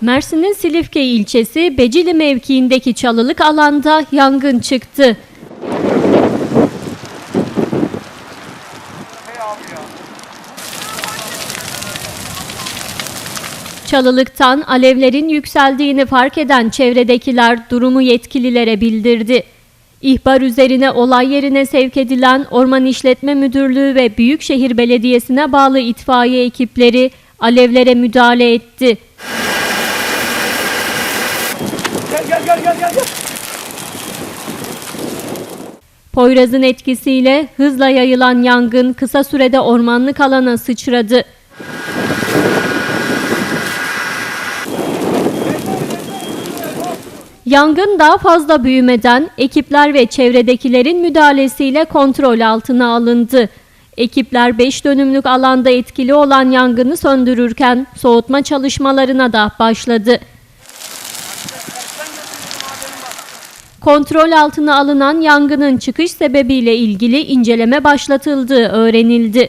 Mersin'in Silifke ilçesi Becili mevkiindeki çalılık alanda yangın çıktı. Çalılıktan alevlerin yükseldiğini fark eden çevredekiler durumu yetkililere bildirdi. İhbar üzerine olay yerine sevk edilen Orman İşletme Müdürlüğü ve Büyükşehir Belediyesi'ne bağlı itfaiye ekipleri alevlere müdahale etti. Gel gel gel. Poyraz'ın etkisiyle hızla yayılan yangın kısa sürede ormanlık alana sıçradı. Yangın daha fazla büyümeden ekipler ve çevredekilerin müdahalesiyle kontrol altına alındı. Ekipler 5 dönümlük alanda etkili olan yangını söndürürken soğutma çalışmalarına da başladı. Kontrol altına alınan yangının çıkış sebebiyle ilgili inceleme başlatıldığı öğrenildi.